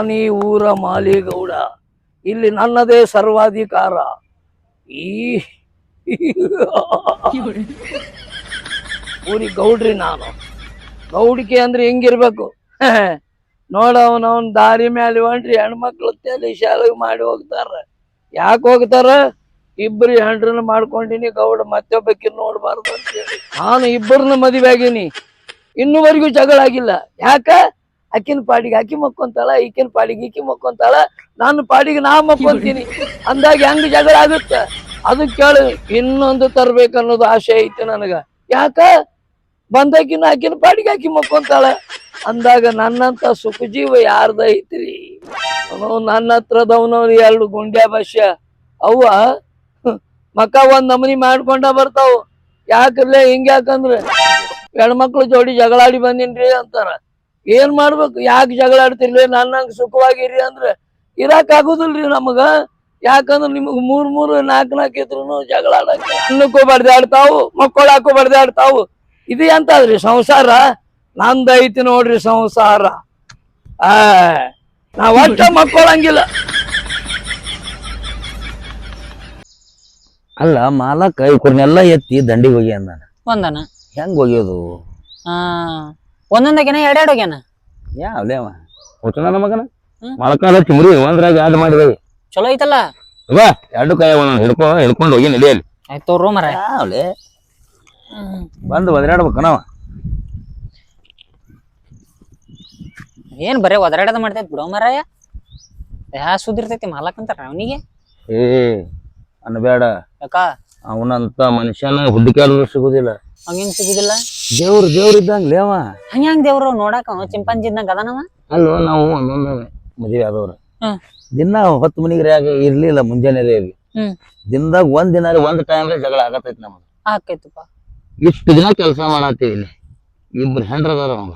ನಾನೀ ಊರ ಮಾಲಿಗೌಡ. ಇಲ್ಲಿ ನನ್ನದೇ ಸರ್ವಾಧಿಕಾರ. ಈ ಊರಿ ಗೌಡ್ರಿ ನಾನು. ಗೌಡಿಕೆ ಅಂದ್ರೆ ಹೆಂಗಿರ್ಬೇಕು? ನೋಡ ಅವನವನ್ ದಾರಿ ಮೇಲೆ ಹೊಂಟ್ರಿ ಹೆಣ್ಮಕ್ಳು ತಲೆ ಶಾಲೆಗೆ ಮಾಡಿ ಹೋಗ್ತಾರ. ಯಾಕೆ ಹೋಗ್ತಾರ? ಇಬ್ಬರು ಹೆಂಡ್ರನ್ನ ಮಾಡ್ಕೊಂಡಿನಿ, ಗೌಡ ಮತ್ತೊಬ್ಬಕ್ಕೆ ನೋಡ್ಬಾರ್ದು ಅಂತ ನಾನು ಇಬ್ಬರನ್ನ ಮದುವೆ ಆಗೀನಿ. ಇನ್ನುವರೆಗೂ ಜಗಳ ಆಗಿಲ್ಲ. ಯಾಕ? ಆಕಿನ ಪಾಡಿಗೆ ಆಕಿ ಮಕ್ಕೊಂತಾಳ, ಈಕಿನ ಪಾಡಿಗೆ ಈಕಿ ಮಕ್ಕೊಂತಾಳ. ನನ್ನ ಪಾಡಿಗೆ ನಾ ಮಕ್ಕೊಂತೀನಿ. ಅಂದಾಗ ಹೆಂಗ್ ಜಗಳ ಆಗುತ್ತ? ಅದು ಕೇಳು. ಇನ್ನೊಂದು ತರ್ಬೇಕು ಅನ್ನೋದು ಆಸೆ ಐತಿ ನನಗ. ಯಾಕ? ಬಂದಾಕಿನ ಆಕಿನ ಪಾಡಿಗೆ ಆಕಿ ಮಕ್ಕೊಂತಾಳ. ಅಂದಾಗ ನನ್ನಂತ ಸುಖ ಜೀವ ಯಾರ್ದ ಐತ್ರಿ? ನನ್ನ ಹತ್ರದವನವ್ರಿ ಎರಡು ಗುಂಡ್ಯಾ ಭಾಷ್ಯ. ಅವ್ವ, ಮಕ್ಕ ಒಂದ್ ನಮನಿ ಮಾಡ್ಕೊಂಡ ಬರ್ತಾವ. ಯಾಕರ್ಲೆ ಹಿಂಗ್ಯಾಕಂದ್ರೆ? ಹೆಣ್ಮಕ್ಳು ಜೋಡಿ ಜಗಳಾಡಿ ಬಂದಿನ್ರಿ ಅಂತಾರ. ಏನ್ ಮಾಡ್ಬೇಕು? ಯಾಕೆ ಜಗಳ ಆಡ್ತಿರ್ಲಿ? ನನ್ನಂಗ್ ಸುಖವಾಗಿರಿ ಅಂದ್ರೆ ಇರಾಕ್ ಆಗುದಿಲ್ರಿ ನಮಗ. ಯಾಕಂದ್ರೆ ನಿಮಗ್ ಮೂರ್ ಮೂರು ನಾಲ್ಕು ನಾಲ್ಕು ಇದ್ರು ಜಗಳ ಅನ್ನಕ್ಕೂ ಬಡ್ದಾಡ್ತಾವು ಮಕ್ಕಳಾಕು ಬಡ್ದಾಡ್ತಾವು ಇದು ಎಂತದ್ರಿ ಸಂಸಾರ? ನಂದ್ ಐತಿ ನೋಡ್ರಿ ಸಂಸಾರ. ಆ ನಾವ್ ಒಟ್ಟ ಮಕ್ಕಳಂಗಿಲ್ಲ. ಅಲ್ಲ ಮಾಲಕ ಇವ್ರನ್ನೆಲ್ಲ ಎತ್ತಿ ದಂಡಿಗೆ ಹೋಗಿ ಅಂದಾನ. ಹೆಂಗ್ ಹೋಗ್ಯೋದು? ಆ. ಒಂದೊಂದಾಗೇನ ಎರಡೆರಡು ಹೋಗ್ಯಾನ ಯಾವ್ಲೇ ಅವ. ಹುಟ್ಟನ ಮಗನ? ಮಳಕಾಲ ಮಾಲಕ ತಿಮ್ರಿ ಒಂದ್ರಾಗ ಯಾವ್ದು ಮಾಡಿದೇವಿ ಚಲೋ ಐತಲ್ಲ? ಬಾ ಎರಡು ಕೈ ಒಂದೊಂದು ಹಿಡ್ಕೊ ಹಿಡ್ಕೊಂಡು ಹೋಗಿ ನಡಿಯಲ್ಲಿ ಆಯ್ತು ರೋ ಮರ ಯಾವ್ಲೇ ಬಂದು ಒದರಾಡ್ಬೇಕು ನಾವ ಏನ್ ಬರೇ ಒದರಾಡದ ಮಾಡ್ತೈತಿ ಬಿಡೋ ಮರಾಯ ಯಾ ಸುದಿರ್ತೈತಿ ಮಾಲಕಂತಾರ ಅವನಿಗೆ? ಏ ಅನ್ಬೇಡ. ಯಾಕ? ಅವನಂತ ಮನುಷ್ಯನ ಹುಡುಕಾಡಿದ್ರು ಸಿಗುದಿಲ್ಲ. ಹಂಗೇನ್ ಸಿಗುದಿಲ್ಲ? ದೇವ್ರ ದೇವ್ರ ಇದ್ದಂಗ ಲೇವ ಹಂಗ ಹೆಂಗ್ ದೇವ್ರು ನೋಡಾಕ ಅವ ಚಿಂಪಾಂಜಿ ಇದ್ದಂಗ ಅದಾನವ ಅಲ್ಲೋ ನಾವು ಒಂದೊಂದು ಮದುವೆ ಆದವ್ರು. ಹ್ಮ್. ದಿನ ಹೊತ್ತು ಮನಿಗೆ ಇರ್ಲಿಲ್ಲ ಮುಂಜಾನೆ ಇರ್ಲಿ. ಹ್ಮ್. ದಿನದಾಗ ಒಂದ್ ದಿನ ಒಂದ್ ಟೈಮ್ ಜಗಳ ಆಗತೈತಿ ನಮ್ದು. ಆಕೈತಪ್ಪ. ಇಷ್ಟು ದಿನ ಕೆಲಸ ಮಾಡತ್ತೀವಿ ಇಲ್ಲಿ. ಇಬ್ರು ಹೆಂಡ್ರ ಅದಾರ ಅವಂಗ.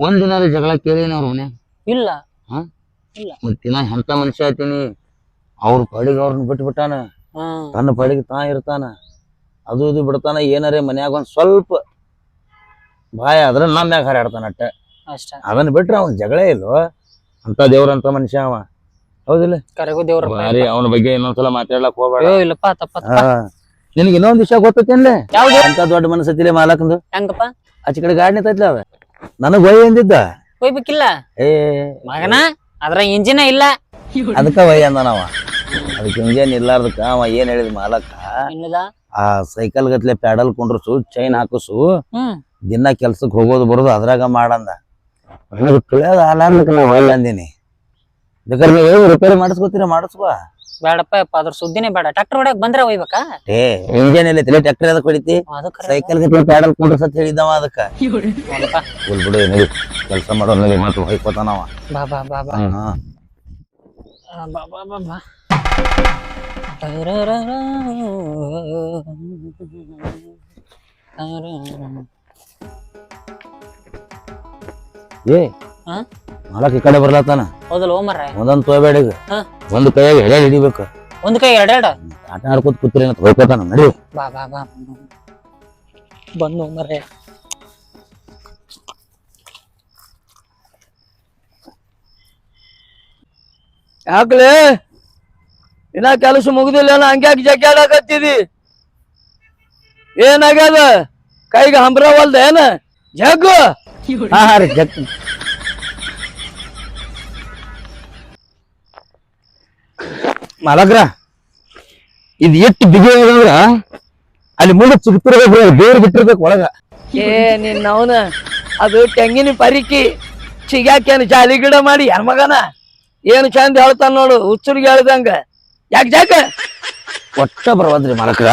ಒಂದ್ ದಿನ ಜಗಳ ಕೇಳಿನ ಅವ್ರ ಮನ್ಯಾಗ? ಇಲ್ಲ. ಮತ್ತಿನ ಎಂತ ಮನುಷ್ಯ ಆತೀನಿ ಅವ್ರ ಪಾಡಿಗೆ ಅವ್ರನ್ನ ಬಿಟ್ಟು ಬಿಟ್ಟಾನ ತನ್ನ ಪಾಡಿಗೆ ತಾ ಇರ್ತಾನ? ಅದು ಇದು ಬಿಡ್ತಾನ ಏನಾರೇ ಮನ್ಯಾಗ ಒಂದ್ ಸ್ವಲ್ಪ ಬಾಯ ಆದ್ರೆ ನಮ್ಮ ಮ್ಯಾಗ ಹಾರಾಡ್ತಾನ ಅಟ್ಟ. ಅಷ್ಟ. ಅದನ್ನ ಬಿಟ್ರೆ ಅವನ್ ಜಗಳೇ ಇಲ್ವೋ ಅಂತ ದೇವ್ರಂತ ಮನುಷ್ಯ ಅವ. ಹೌದಿಲ್ಲ? ಕರೆಗೂ ದೇವ್ರ ಬಾರಿ ಅವನ ಬಗ್ಗೆ ಇನ್ನೊಂದ್ಸಲ ಮಾತಾಡ್ಲಕ್ ಹೋಗ್ಬೇಡ. ಅಯ್ಯೋ ಇಲ್ಲಪ್ಪ ತಪ್ಪ. ಹಾ. ನಿನಗೆ ಇನ್ನೊಂದ್ ವಿಷಯ ಗೊತ್ತೇನ್ಲೆ ಯಾವ್ದು? ಅಂತ ದೊಡ್ಡ ಮನಸ್ಸತ್ತಿಲೆ ಮಾಲಕಂದು? ಹೆಂಗಪ್ಪ? ಆಚೆ ಕಡೆ ಗಾಡಿ ನಿಂತೈತ್ಲ ಅವ ನನಗ್ ಹೊಯ್ ಎಂದಿದ್ದ ಏ ಮಗನ ಅದ್ರ ಇಂಜಿನ ಇಲ್ಲ. ಅದಕ್ಕ ಒಯ್ಯ ಅಂದ ನಾವ ಅದಕ್ಕೆ ಇಂಜನ್ ಇಲ್ಲಾರ್ದಕ್ಕ ಅವ ಏನ್ ಹೇಳಿದ್ ಮಾಲಕ ಇನ್ನದ? ಆ ಸೈಕಲ್ ಗತ್ಲೆ ಪ್ಯಾಡಲ್ ಕುಂಡ್ರಸು ಚೈನ್ ಹಾಕಸು ದಿನ ಕೆಲ್ಸಕ್ ಹೋಗೋದು ಬರೋದು ಅದ್ರಾಗ ಮಾಡಂದ. ನನಗೆ ಅಲ್ಲ ಆಲಾರ್ದಕ್ಕೆ ನಾ ಅಂದಿನಿ ಬೇಕಾದ್ರೆ ನೀವು ರಿಪೇರಿ ಮಾಡಿಸ್ಕೋತೀರ ಮಾಡಿಸ್ಕೋ. ಬೇಡಪ್ಪ ಯಪ್ಪ ಅದ್ರ ಸುದ್ದಿನೇ ಬೇಡ. ಟ್ರಾಕ್ಟರ್ ಹೊಡ್ಯಾಕ್ ಬಂದ್ರೆ ಒಯ್ಬೇಕಾ? ಏ ಇಂಜನ್ ಎಲ್ಲ ತಲೆ ಟ್ರ್ಯಾಕ್ಟರ್ ಅದಕ್ಕೆ ಹೊಡಿತಿ? ಸೈಕಲ್ ಗತ್ಲೆ ಪ್ಯಾಡಲ್ ಕುಂಡ್ರಸ್ ಅಂತ ಹೇಳಿದ್ದವ ಅದಕ್ಕ. ನೋಡಪ್ಪ. ಬಿಡು ನಡಿ. ಕೆಲಸ ಮಾಡೋ ನಡಿ ಮತ್ತೆ ಹೊಯ್ಕೋತಾನವ. ಬಾ ಬಾ ಬಾ ಬಾ. ಬಾ ಬಾ ಬಾ ಬಾ. ಏ ಹಾ? ಮಾಲಕ್ ಈ ಕಡೆ ಬರ್ಲತ್ತಾನ ಹೌದಲ್ಲ ಓ ಮರ್ರೆ ಒಂದೊಂದ್ ತೊಯ್ಬೇಡ ಈಗ ಹಾ. ಒಂದ್ ಕೈಯಾಗ ಎಡೆ ಹಿಡಿಬೇಕು. ಒಂದ್ ಕೈ ಎರಡೆರಡು ಆಟ ಆಡ್ಕೊತ ಕೂತ್ರಿ ಅಂತ ಹೊಯ್ಕೋತಾನ ನಡಿ. ಬಾ ಬಾ ಬಾ. ಬಂದು ಮರ್ರೆ ಯಾಕಲೆ? ಇನ್ನ ಕೆಲಸ ಏನೋ ಹಂಗ್ಯಾಕ್ ಜಗ್ಗಾಡಕತ್ತಿದಿ ಏನಾಗ್ಯದ? ಕೈಗೆ ಹಂಬ್ರವಲ್ದ ಏನ? ಜಗ್ಗು? ಹಾ ರೀ ಜಗ್ ಮಾಲಕ್ರ ಇದು ಎಷ್ಟು ಬಿಗಿ ಅಂದ್ರ ಅಲ್ಲಿ ಮುಂದೆ ಚುಕ್ತಿರ್ಬೇಕು ಬೇರೆ ಬಿಟ್ಟಿರ್ಬೇಕು ಒಳಗ. ಏ ನಿನ್ನ ಅವನ ಅದು ತೆಂಗಿನ ಪರಿಕಿ ಚಿಗ್ಯಾಕೇನು ಜಾಲಿ ಗಿಡ ಮಾಡಿ ಮಗನ? ಏನು ಚಂದ ಹೇಳ್ತಾನ ನೋಡು ಹುಚ್ಚರಿಗೆ ಹೇಳ್ದಂಗ. ಯಾಕೆ ಜಾಕ? ಒಟ್ಟ ಬರವದ್ರಿ ಮಾಲಕ್ರ.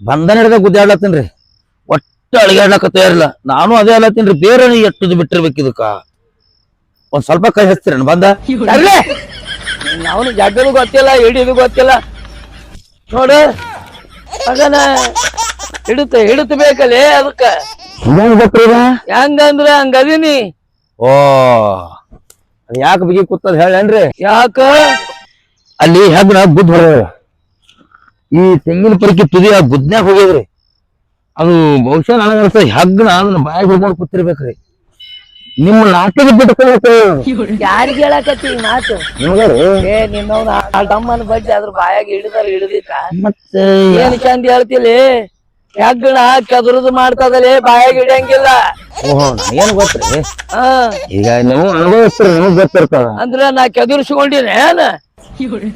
ಬಂಧನ ಹಿಡ್ದ ಗುದ್ದಾಡ್ಲತ್ತೀನ್ರಿ ಒಟ್ಟ ಅಳಿಗಾಡ್ಲಕ್ಕ ತಯಾರಿಲ್ಲ. ನಾನು ಅದೇ ಅಲ್ಲತ್ತೀನ್ರಿ ಬೇರೆ ಎಟ್ಟದು ಬಿಟ್ಟಿರ್ಬೇಕು ಇದಕ್ಕ. ಒಂದ್ ಸ್ವಲ್ಪ ಕೈ ಹಚ್ತೀರೇನು ಬಂದ? ನಾವು ಅವನು ಜಗ್ಗದು ಗೊತ್ತಿಲ್ಲ ಹಿಡಿದು ಗೊತ್ತಿಲ್ಲ. ನೋಡು. ಮಗನ ಹಿಡುತ್ತ ಹಿಡಿತ ಬೇಕಲ್ಲೇ ಅದಕ್ಕ? ಹೆಂಗಂದ್ರ ಹಂಗದೀನಿ ಓ. ಯಾಕೆ ಬಿಗಿ ಕೂತದ ಹೇಳೇನ್ರಿ? ಯಾಕ? ಅಲ್ಲಿ ಹೆಗ್ನ ಬುದ್ಧ ಹೊಡೆದ ಈ ತೆಂಗಿನ ಪರಿಕೆ ತುದಿ ಆ ಬುದ್ನ್ಯಾಗ ಹೋಗ್ಯದ್ರಿ ಅದು ಬಹುಶಃ ನನಗನ್ಸ ಹೆಗ್ನ ಅದನ್ನ ಬಾಯಿ ಹೋಗ್ಕೊಂಡು ಕೂತಿರ್ಬೇಕ್ರಿ. ನಿಮ್ಮ ನಾಟಕ ಬಿಟ್ಕೊಬೇಕು ಯಾರಿಗ್ ಹೇಳಕತ್ತಿ ಮಾತು? ಏ ನಿನ್ನವ್ನ ಆ ತಮ್ಮನ ಬಜ್ಜಿ ಅದ್ರ ಬಾಯಾಗ ಹಿಡಿದಾರ ಹಿಡಿದಿತ್ತ? ಮತ್ತೆ ಏನ್ ಚಂದ ಹೇಳ್ತಿಲಿ? ಹೆಗ್ಗಣ ಕದ್ರದು ಮಾಡ್ತದಲೇ ಬಾಯಾಗ ಹಿಡಿಯಂಗಿಲ್ಲ. ಓಹೋ ಏನ್ ಗೊತ್ತ್ರಿ? ಹಾ. ಈಗ ನೀವು ಅನುಭವಿಸ್ತೀರಿ ನಮಗ್ ಗೊತ್ತಿರ್ತಾವ ಅಂದ್ರ ನಾ ಕೆದರ್ಸ್ಕೊಂಡಿನ ಏನ?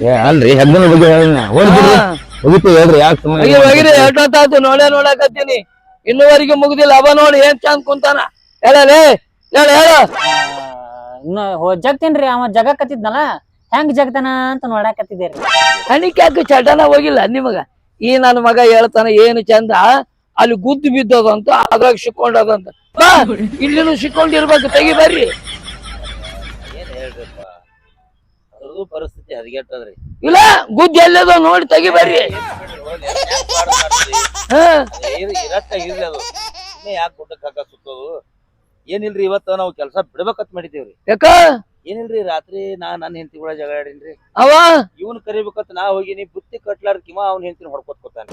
ಏ ಅಲ್ರಿ ಹೆಗ್ಗನ ಬಗ್ಗೆ ಹೇಳಿನ ಹೋಗ್ಬಿಡ್ರಿ ಹಾ. ಹೋಗಿತ್ತು ಹೇಳ್ರಿ ಯಾಕೆ ಒಗಿರಿ ಎಷ್ಟೊತ್ತಾಯ್ತು ನೋಡೇ ನೋಡಕತ್ತೀನಿ. ಇನ್ನುವರೆಗೆ ಮುಗ್ದಿಲ್ಲ ಅವ ನೋಡಿ ಏನ್ ಚಂದ ಕುಂತಾನ. ಹೇಳಲೇ ಹೇಳ ಹೇಳ. ಇನ್ನು ಹೋ ಜಗ್ತೇನ್ರಿ ಅವ ಜಗಕತ್ತಿದ್ನಲ್ಲ ಹೆಂಗ್ ಜಗ್ತಾನ ಅಂತ ನೋಡಾಕತ್ತಿದ್ದೇರಿ. ಹಣಿಕ್ಯಾಕ ಚಟನ ಹೋಗಿಲ್ಲ ನಿಮಗ? ಈ ನನ್ನ ಮಗ ಹೇಳ್ತಾನ ಏನು ಚಂದ? ಅಲ್ಲಿ ಗುದ್ದು ಬಿದ್ದದಂತ ಅದ್ರಾಗ ಸಿಕ್ಕೊಂಡದಂತ. ಬಾ ಇಲ್ಲಿನೂ ಸಿಕ್ಕೊಂಡಿರ್ಬೇಕು ತೆಗಿ ಬರ್ರಿ. ಅದ್ರದ್ದು ಪರಿಸ್ಥಿತಿ ಹದಗೆಟ್ಟದ್ರಿ ಇಲ್ಲ ಗುದ್ದಿ ಎಲ್ಲದ ನೋಡಿ ತೆಗಿಬೇಡ್ರಿ ಹಾ ಇರ್ಲಿ ಅದು ಯಾಕೆ ಗುಡ್ಡಕ್ಕೆ ಹಾಕ ಸುತ್ತೋದು ಏನಿಲ್ರಿ ಇವತ್ತ ನಾವು ಕೆಲಸ ಬಿಡ್ಬೇಕಂತ ಮಾಡಿದೇವ್ರಿ ಯಾಕ ಏನಿಲ್ರಿ ರಾತ್ರಿ ನಾ ನನ್ನ ಹೆಂಡತಿ ಕೂಡ ಜಗಳ ಆಡೀನ್ರಿ ಅವ ಇವನ್ ಕರಿಬೇಕಂತ ನಾ ಹೋಗಿನಿ ಬುತ್ತಿ ಕಟ್ಲಾರ ಕಿವ ಅವ್ನ ಹೆಂಡತಿನ ಹೊಡ್ಕೊತ್ಕೊತಾನೆ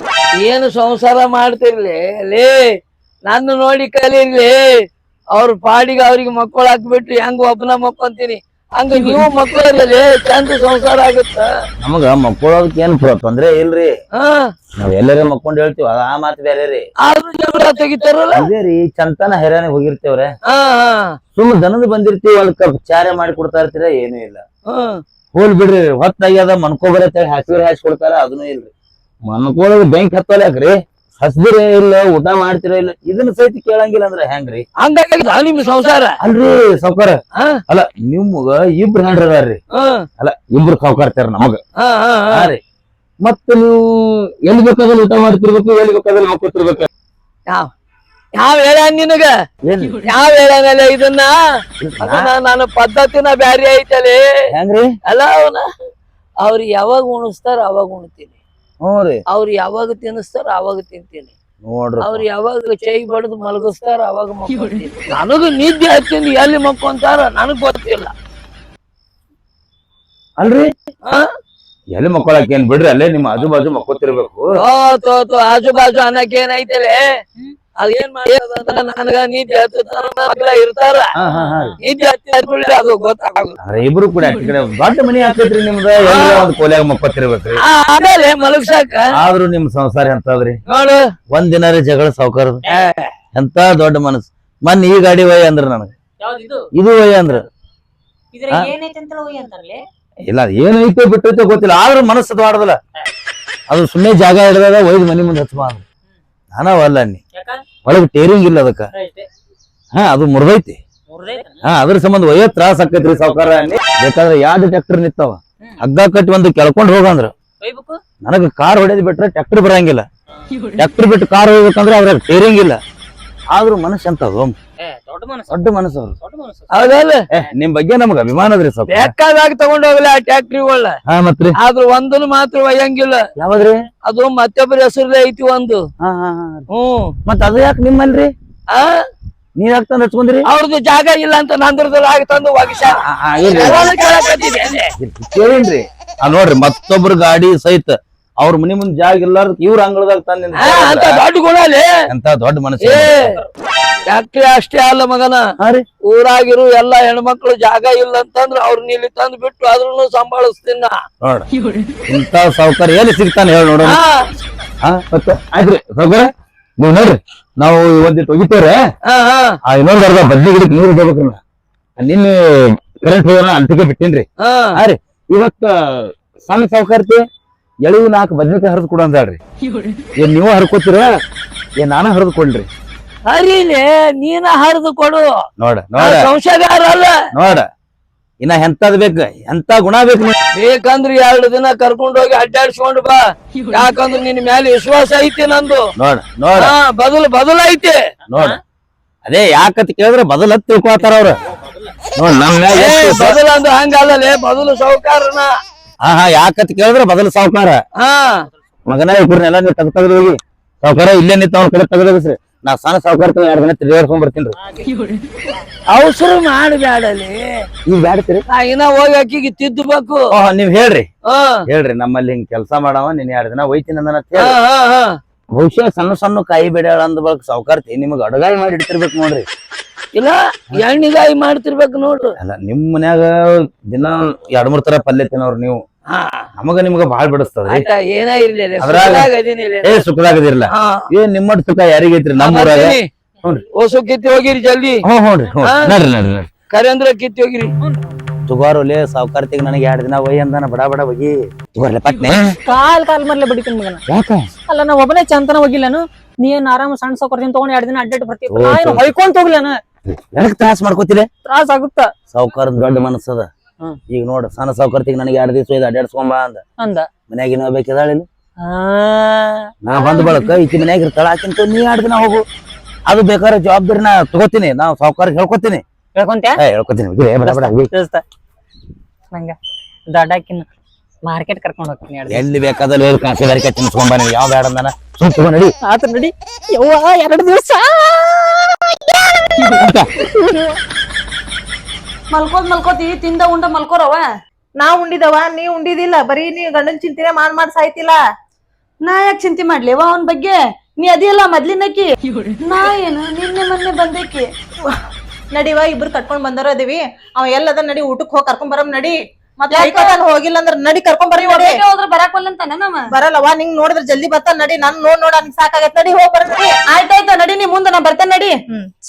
ಏನು ಸಂಸಾರ ಮಾಡ್ತಿರ್ಲಿ ಲೇ ನನ್ನ ನೋಡಿ ಕಲೀರ್ಲಿ ಅವ್ರ ಪಾಡಿಗೆ ಅವ್ರಿಗೆ ಮಕ್ಕಳು ಹಾಕ್ಬಿಟ್ರಿ ಹೆಂಗ್ ಒಬ್ಬನ ಮಕ್ಕೊಂತೀನಿ ಹಂಗ ನೀವು ಮಕ್ಕಳಲ್ಲಿ ಚಂದ ಸಂಸಾರ ಆಗುತ್ತ? ನಮಗ ಮಕ್ಕೊಳ್ಳೋದಕ್ಕೆ ಏನ್ ತೊಂದ್ರೆ ಇಲ್ರಿ. ಹಾ. ನಾವ್ ಎಲ್ಲರೇ ಮಕ್ಕೊಂಡ್ ಹೇಳ್ತೀವಿ ಆ ಮಾತು ಬೇರೆ ರೀ. ಆದ್ರೂ ಜಗಳ ತೆಗಿತಾರಲ್ಲ? ಅದೇ ರೀ ಚಂತನ ಹೈರಾಣಿಗೆ ಹೋಗಿರ್ತೇವ್ರೆ. ಹಾ ಹಾ. ಸುಮ್ ದನದ ಬಂದಿರ್ತೀವಿ ಒಂದ್ ಕಪ್ ಚಾರೆ ಮಾಡಿ ಕೊಡ್ತಾ ಇರ್ತೀರ ಏನೂ ಇಲ್ಲ. ಹಾ. ಹೋಲ್ ಬಿಡ್ರಿ ಹೊತ್ತಾಗ್ಯದ ಮನ್ಕೋಬರ ಹಾಸಿದ್ರೆ ಹಾಸಿ ಕೊಡ್ತಾರ ಅದನ್ನೂ ಇಲ್ರಿ ಮನ್ಕೊಳ್ಳೋದು ಬೆಂಕಿ ಹತ್ತಲ್ಲ ಯಾಕ್ರಿ ಹಸ್ದಿರ ಇಲ್ಲ ಊಟ ಮಾಡ್ತಿರ ಇಲ್ಲ ಇದನ್ನ ಸಹಿತ ಕೇಳಂಗಿಲ್ಲ ಅಂದ್ರೆ ಹೆಂಗ್ರಿ? ಹಂಗಾಗಿ ನಿಮ್ ಸಂಸಾರ? ಅಲ್ರಿ ಸಾವ್ಕಾರ. ಅಲ್ಲ ನಿಮ್ಗ ಇಬ್ರು ಹೆಂಡ್ರ ಅದಾರ್ರಿ. ಅಲ್ಲ ಇಬ್ರು ಸಾವ್ಕಾರ್ತಾರ ನಮಗ. ರೀ. ಮತ್ತ ನೀವು ಎಲ್ಲಿ ಬೇಕಾದಲ್ಲಿ ಊಟ ಮಾಡ್ತಿರ್ಬೇಕು ಎಲ್ಲಿ ಬೇಕಾದಲ್ಲಿ ಮಕ್ಕೋತಿರ್ಬೇಕು ಯಾವ? ಯಾವ ಹೇಳ ನಿನಗ? ಯಾವ ಹೇಳ ಇದನ್ನ? ನಾನು ಪದ್ಧತಿನ ಬ್ಯಾರಿ ಐತಲೆ. ಹೆಂಗ್ರಿ? ಅಲ್ಲ ಅವನ ಅವ್ರು ಯಾವಾಗ ಉಣಿಸ್ತಾರ ಅವಾಗ ಉಣ್ತೀನಿ. ಹ್ಞೂ ರೀ. ಅವ್ರು ಯಾವಾಗ ತಿನ್ನಿಸ್ತಾರ ಅವಾಗ ತಿಂತೀನಿ. ನೋಡ್ರಿ ಅವ್ರು ಯಾವಾಗ ಚೈ ಬಡದು ಮಲಗಿಸ್ತಾರ ಅವಾಗ ಮಕ್ಕೊಂತೀನಿ ನನಗ ನಿದ್ದೆ ಹಚ್ಚಿಂದ ಎಲ್ಲಿ ಮಕ್ಕೊಂತಾರ ನನಗ್ ಗೊತ್ತಿಲ್ಲ. ಅಲ್ರಿ? ಆ? ಎಲ್ಲಿ ಮಕ್ಕೊಳಕ್ ಏನ್ ಬಿಡ್ರಿ ಅಲ್ಲೇ ನಿಮ್ಮ ಆಜು ಬಾಜು ಮಕ್ಕೋತಿರ್ಬೇಕು ತೋ ತೋ ತೋ ಆಜು ಬಾಜು ಅನ್ನಕ್ ಏನೈತಲೆ ಅದೇನ್ ನನಗ ನಿದ್ದೆ ಮಕ್ಳ ಇರ್ತಾರ. ನಿದ್ದೆ ಅದು ಇಬ್ರು ಕೂಡ ದೊಡ್ಡ ಮನಿ ಹಾಕೈತ್ರಿ ನಿಮ್ದ? ಎಲ್ಲ ಒಂದ್ ಕೋಲ್ಯಾಗ ಮಕ್ಕೋತಿರ್ಬೇಕ್ರಿ. ಆಮೇಲೆ ಮಲಗ್ಸಾಕ. ಆದ್ರೂ ನಿಮ್ ಸಂಸಾರ ಎಂತಾದ್ರಿ? ನೋಡು. ಒಂದ್ ದಿನ ರೀ ಜಗಳ ಸಾವ್ಕಾರದು. ಎಂತ ದೊಡ್ಡ ಮನಸ್ಸು. ಮೊನ್ನೆ ಈ ಗಾಡಿ ಒಯ್ಯ ಅಂದ್ರ ನನಗ. ಇದು? ವಯ ಅಂದ್ರ. ಇಲ್ಲ ಏನೈತೆ ಬಿಟ್ಟೈತೆ ಗೊತ್ತಿಲ್ಲ. ಆದ್ರೂ ಮನಸ್ಸು ದೊಡ್ಡದಲ್ಲ. ಅದು ಸುಮ್ಮನೆ ಜಾಗ ಹಿಡ್ದಾಗ ಒಯ್ದು ಮನಿ ಮುಂದೆ ಹಚ್ಚಬಾ ಅಂದ್ರ ಅನ್ನಿ ಒಳಗೆ ಟೇರಿಂಗ್ ಇಲ್ಲ ಅದಕ್ಕ. ಹಾ ಅದು ಮುರ್ದೈತಿ. ಹಾ ಅದ್ರ ಸಂಬಂಧ ಒಯ್ಯೋ ತ್ರಾಸ ಆಕೈತ್ರಿ ಸಾವ್ಕಾರ ಬೇಕಾದ್ರೆ ಯಾವ್ದು ಟ್ರ್ಯಾಕ್ಟರ್ ನಿಂತಾವ? ಹಗ್ಗ ಕಟ್ಟಿ ಒಂದು ಕೆಳ್ಕೊಂಡ್ ಹೋಗಂದ್ರ ನನಗ ಕಾರ್ ಹೊಡೆದ್ ಬಿಟ್ರೆ ಟ್ರ್ಯಾಕ್ಟರ್ ಬರಂಗಿಲ್ಲ. ಟ್ರ್ಯಾಕ್ಟರ್ ಬಿಟ್ಟು ಕಾರ್ ಹೋಗ್ಬೇಕಂದ್ರೆ ಅವ್ರಾಗ ಟೇರಿಂಗ್ ಇಲ್ಲ. ಆದ್ರೂ ಮನುಷ್ಯ ಅಂತ ದೊಡ್ಡ ಮನಸ್ಸು. ಹೌದಲ್ಲ? ನಿಮ್ ಬಗ್ಗೆ ನಮ್ಗ ಅಭಿಮಾನ ಅದ್ರಿ ಸ್ವಲ್ಪ. ಬೇಕಾದಾಗ ತಗೊಂಡ್ ಹೋಗ್ಲಿ ಆ ಟ್ಯಾಕ್ಟ್ರಿ ಒಳ್ಳ ಹಾ ಮತ್ರಿ. ಆದ್ರೂ ಒಂದನ್ನು ಮಾತ್ರ ಒಯ್ಯಂಗಿಲ್ಲ. ಯಾವದ್ರಿ? ಅದು ಮತ್ತೊಬ್ಬರ ಹೆಸರಲ್ಲೇ ಐತಿ ಒಂದು. ಹಾ ಹಾ ಹಾ ಹ್ಮ್ ಮತ್ ಅದು ಯಾಕೆ ನಿಮ್ಮಲ್ರಿ? ಆ? ನೀವ್ ಯಾಕೆ ತಂದ್ ಹಚ್ಕೊಂಡ್ರಿ ಅವ್ರದ್ದು ಜಾಗ ಇಲ್ಲ ಅಂತ ತಂದು ಕೇಳಕತ್ತಿದ್ದೆ ಅಲ್ಲಿ? ಕೇಳೇನ್ರಿ. ಆ ನೋಡ್ರಿ ಮತ್ತೊಬ್ರ ಗಾಡಿ ಸಹಿತ ಅವ್ರ ಮನಿ ಮುಂದ್ ಜಾಗ ಇಲ್ಲಾರ ಇವ್ರ ಅಂಗಳದಾಗ ತಂದ ಅಂತ ದೊಡ್ಡ ಗುಣ ಅಂತ ದೊಡ್ಡ ಮನಸ್ಸು. ಫ್ಯಾಕ್ಟ್ರಿ ಅಷ್ಟೇ ಅಲ್ಲ ಮಗನ? ಊರಾಗಿರು ಎಲ್ಲಾ ಹೆಣ್ಮಕ್ಳು ಜಾಗ ಇಲ್ಲ ಅಂತಂದ್ರ ಅವ್ರನ್ನ ಇಲ್ಲಿ ತಂದು ಬಿಟ್ಟು ಅದ್ರೂ ಸಂಭಾಳಿಸ್ತೀನ ಇಂತ ಎಲ್ಲಿ ಸಿಗ್ತಾನೆ ಹೇಳಿ ನೋಡೋಣ. ಆಯ್ತ್ರಿ ನೀವ್ ನೋಡ್ರಿ ನಾವು ಒಂದಿಟ್ಟು ಒಗಿತೇವ್ರೆ ಇನ್ನೊಂದ್ ಅರ್ಧ ಬದ್ಲಿ ಗಿಡಕ್ಕೆ ನೀರು ಹೋಗ್ಬೇಕ್ರಿ ನಿನ್ನ ಕರೆಂಟ್ ಹೋಗೋಣ ಅಂತಿಗೆ ಬಿಟ್ಟಿನ್ರಿ. ಹಾ. ರೀ ಇವತ್ತ ಸಣ್ಣ ಸೌಕರ್ತಿ ಎಳಿವು ನಾಲ್ಕು ಬದ್ನಿಕಾಯಿ ಹರಿದು ಕೊಡು ಅಂದ್ರಿ ಏನ್ ನೀವು ಹರ್ಕೋತೀರ? ಏನ್ ನಾನು ಹರಿದು ಕೊಡ್ರಿ ಹರಿಲೆ ನೀನ ಹರಿದು ಕೊಡು. ನೋಡ ನೋಡ. ಸಂಶಯಗಾರ ಅಲ್ಲ ನೋಡ. ಇನ್ನ ಎಂತದ್ ಬೇಕು ಎಂತ ಗುಣ ಬೇಕು ಬೇಕಂದ್ರೆ ಎರಡು ದಿನ ಕರ್ಕೊಂಡು ಹೋಗಿ ಅಡ್ಡಾಡ್ಸ್ಕೊಂಡು ಬಾ. ಯಾಕಂದ್ರ ನಿನ್ ಮೇಲೆ ವಿಶ್ವಾಸ ಐತಿ ನಂದು. ನೋಡ ನೋಡ. ಬದಲು ಬದಲು ಐತಿ. ನೋಡ. ಅದೇ ಯಾಕತ್ ಕೇಳಿದ್ರೆ ಬದಲ ತಿಳ್ಕೊತಾರ ಅವ್ರ. ನೋಡ್ ನಮ್ ಬದಲು ಅಂದ್ರ ಹಂಗಲ್ಲೇ ಬದಲು ಸೌಕಾರನ ಹಾ ಹಾ ಯಾಕತ್ ಕೇಳಿದ್ರೆ ಬದಲು ಸೌಕಾರ ಹಾ. ಮಗನ ಇಬ್ಬರನ್ನೆಲ್ಲ ನೀವು ತೆಗ್ ತೆಗೆದು ಹೋಗಿ. ಸೌಕಾರ ಇಲ್ಲೇ ನಿಂತ ಅವ್ನ ಕಡೆ ತೆಗೆದ್ರಿ ನಾ ಸಣ್ಣ ಸಾವ್ಕಾರ ಎರಡು ದಿನ ತಿರುಗಾಡ್ಕೊಂಡ್ ಬರ್ತೀನಿ ಅವಸರ ಮಾಡಬೇಡಲಿ ಈಗ ಬ್ಯಾಡ್ತೀರಿ ನಾ ಇನ್ನ ಹೋಗಿ ಅಕ್ಕಿಗೆ ತಿದ್ದಬೇಕು ಓಹ್ ನೀವ್ ಹೇಳ್ರಿ. ಹೇಳ್ರಿ ನಮ್ಮಲ್ಲಿ ಹಿಂಗ್ ಕೆಲಸ ಮಾಡವ ನೀನ್ ಎರಡ್ ದಿನ ಒಯ್ತೀನಿ ಅಂದನ ಬಹುಶಃ ಸಣ್ಣ ಸಣ್ಣ ಕಾಯಿ ಬಿಡ್ಯಾಳ ಅಂದ ಬಳಕ ಸಾವುಕಾರ್ತಿ ನಿಮಗ್ ಅಡಗಾಯಿ ಮಾಡಿ ಇಡ್ತಿರ್ಬೇಕು ನೋಡ್ರಿ. ಇಲ್ಲ ಎಣ್ಣಿಗಾಯಿ ಮಾಡ್ತಿರ್ಬೇಕು ನೋಡ್ರಿ. ಅಲ್ಲ ನಿಮ್ ಮನ್ಯಾಗ ದಿನ ಎರಡ್ ಮೂರ್ ತರ ಪಲ್ಯ ತಿನ್ನೋರು ನೀವು. ನಮಗ ನಿಮ್ಗ ಬಾಳ್ ಬಿಡಿಸ್ತದ ಆಯ್ತಾ ಏನ ಇರ್ಲಿಲ್ಲ ಏ ಸುಖದಾಗದಿರ್ಲ ಏನ್ ನಿಮ್ಮಟ್ ಸುಖ ಯಾರಿಗೈತ್ರಿ? ನಮ್ಮ ಊರಾಗ. ಓಸು ಕಿತ್ತಿ ಹೋಗಿರಿ ಜಲ್ದಿ. ಹ್ಞೂ ಹ್ಞೂನ್ರಿ ಹ್ಞೂ. ನಡ್ರಿ ನಡ್ರಿ ನಡ್ರಿ. ಕರೆ ಅಂದ್ರೆ ಕಿತ್ತಿ ಹೋಗಿರಿ. ತುಗಾರೋಲೆ ಸಾವುಕಾರ್ತಿಗೆ ನನಗೆ ಎರಡ್ ದಿನ ಒಯ್ಯ ಅಂದಾನ ಬಡ ಬಡ ಹೋಗಿ ತುಗಾರ್ಲೆ ಪಟ್ನೆ. ಕಾಲ್ ಕಾಲ್ ಮರ್ಲೆ ಬಡಿತೀನಿ ಮಗನ. ಯಾಕ? ಅಲ್ಲ ನಾ ಒಬ್ಬನೇ ಚಂತನ ಹೋಗಿಲ್ಲನು? ನೀ ಏನ್ ಆರಾಮ ಸಣ್ಣ ಸೌಕರ್ಯ ತಗೊಂಡ್ ಎರಡ್ ದಿನ ಅಡ್ಡಾಡ್ ಬರ್ತೀನಿ. ಹೊಯ್ಕೊಂತ ಹೋಗ್ಲೇನ? ಎದಕ್ ತ್ರಾಸ ಮಾಡ್ಕೋತಿಲೆ ತ್ರಾಸ ಆಗುತ್ತ? ಸಾವುಕಾರ ದೊಡ್ಡ ಮನಸ್ಸದ. ಈಗ ನೋಡು ಸಣ್ಣ ಸೌಕರ್ತಿಗೆ ನನಗೆ ಎರಡು ದಿವಸ ಇದು ಅಡ್ಡಾಡ್ಸ್ಕೊಂಬ ಅಂದ. ಅಂದ. ಮನ್ಯಾಗ ಏನೋ ಬೇಕಿದಾಳಿಲ್ಲ ನಾ ಬಂದ ಬಳಕ ಈಕಿ ಮನ್ಯಾಗ ಇರ್ತಾಳ ಆಕಿಂತ ನೀ ಆಡ್ದ ದಿನ ಹೋಗು. ಅದು ಬೇಕಾದ್ರೆ ಜವಾಬ್ದಾರಿ ನಾ ತಗೋತೀನಿ ನಾವ್ ಸೌಕರ್ ಹೇಳ್ಕೊತೀನಿ. ಹೇಳ್ಕೊಂತ್ಯಾ? ಹೇಳ್ಕೊತೀನಿ ನಂಗ ದೊಡ್ಡಕ್ಕಿನ ಮಾರ್ಕೆಟ್ ಕರ್ಕೊಂಡ್ ಹೋಗ್ತೀನಿ ಎಲ್ಲಿ ಬೇಕಾದಲ್ಲಿ ಹೋಗಿ ಕಾಸಿಗಾರಿಕೆ ತಿನ್ಸ್ಕೊಂಬ ನೀವು ಯಾವ ಬೇಡ ಅಂದಾನ? ಸುಮ್ ತಗೋ ನಡಿ. ಆತ ನಡಿ. ಯವ್ವ ಎರಡು ದಿವಸ. ಮಲ್ಕೋದ್ ಮಲ್ಕೋತಿ ತಿಂದ ಉಂಡ ಮಲ್ಕೋರವ? ನಾ ಉಂಡಿದವ ನೀ ಉಂಡಿದಿಲ್ಲ ಬರೀ ನೀ ಗಂಡನ್ ಚಿಂತಿನೇ ಮಾಡ್ ಮಾಡ್ ಸಾಯ್ತಿಲ್ಲ. ನಾ ಯಾಕೆ ಚಿಂತೆ ಮಾಡ್ಲಿವ ಅವನ್ ಬಗ್ಗೆ? ನೀ ಅದಿಯಲ್ಲ ಮೊದ್ಲಿನಕಿ ನಾ ಏನು ನಿನ್ನೆ ಮೊನ್ನೆ ಬಂದಕಿ ನಡಿವ ಇಬ್ರು ಕಟ್ಕೊಂಡ್ ಬಂದಾರ ಅದೀವಿ. ಅವ ಎಲ್ಲದ ನಡಿ ಊಟಕ್ ಹೋಗಿ ಕರ್ಕೊಂಡ್ ಬರಮ್ ನಡಿ. ಮತ್ತೆ ಹೋಗಿಲ್ಲ ಅಂದ್ರೆ ನಡಿ ಕರ್ಕೊಂಡ್ ಬರೀ ನಡಿ. ಬೇಗ ಹೋದ್ರ ಬರಾಕ್ ಬಲ್ಲಂತಾನ ನಮ್ಮ ಬರಲ್ಲವ ನಿಂಗ್ ನೋಡಿದ್ರ ಜಲ್ದಿ ಬರ್ತಾನ ನಡಿ ನನ್ ನೋಡ್ ನೋಡ ನಿಂಗ್ ಸಾಕಾಗೈತ್. ನಡಿ ಹೋಗ್ ಬರ ಆಯ್ತಾಯ್ತು ನಡಿ ನೀ ಮುಂದೆ ನಾ ಬರ್ತೇನೆ ನಡಿ.